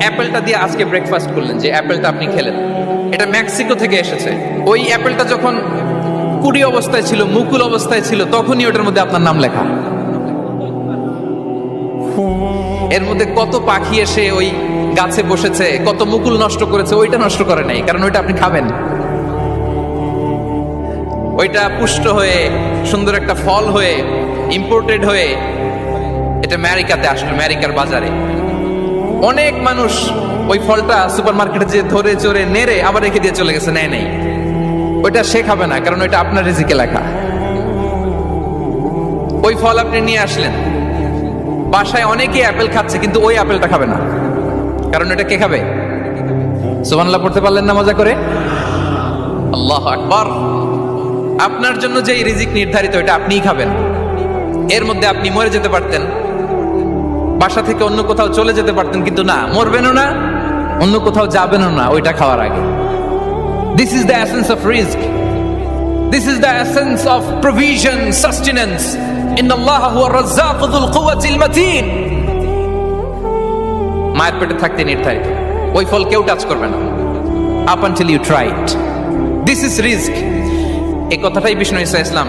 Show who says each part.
Speaker 1: অ্যাপেলটা দিয়ে আজকে ব্রেকফাস্ট করলেন যে অ্যাপেলটা আপনি খেলেন। এটা মেক্সিকো থেকে এসেছে। ওই অ্যাপেলটা যখন কুড়ি অবস্থায় ছিল, মুকুল অবস্থায় ছিল, তখনই ওটার মধ্যে আপনার নাম লেখা। এর মধ্যে কত পাখি এসে ওই গাছে বসেছে, কত মুকুল নষ্ট করেছে, ওইটা নষ্ট করে নাই, কারণ ওইটা আপনি খাবেন। ওইটা পুষ্ট হয়ে, সুন্দর একটা ফল হয়ে ইম্পোর্টেড হয়ে, এটা আমেরিকাতে আসলো, আমেরিকার বাজারে। অনেক মানুষ ওই ফলটা সুপার মার্কেটে যে ধরে চড়ে নেড়ে আবার রেখে দিয়ে চলে গেছে, নেয় নেই। ওইটা সে খাবে না, কারণ ওইটা আপনার রিজিকে লেখা। ওই ফল আপনি নিয়ে আসলেন। বাসায় অনেকেই অ্যাপেল খাচ্ছে, কিন্তু ওই অ্যাপেলটা খাবে না। কারণ এটা কে খাবে? সুবহানাল্লাহ, পড়তে পারলেন না মজা করে? আল্লাহ আকবার। আপনার জন্য যে রিজিক নির্ধারিত এটা আপনিই খাবেন। এর মধ্যে আপনি মরে যেতে পারতেন। বাসা থেকে অন্য কোথাও চলে যেতে পারতেন, কিন্তু না, মরবেনও না, অন্য কোথাও যাবেনও না ওইটা খাওয়ার আগে। This is the essence of risk this is the essence of provision sustenance in আল্লাহ হুয়া রাজ্জাক যুল কুওয়াতিল মাতিন মায়ের পেটে থাকতে নির্ধারিত। ওই ফল কেউ টাচ করবে না। Up until you try it this is risk এই কথাটাই বিষ্ণু ইসা ইসলাম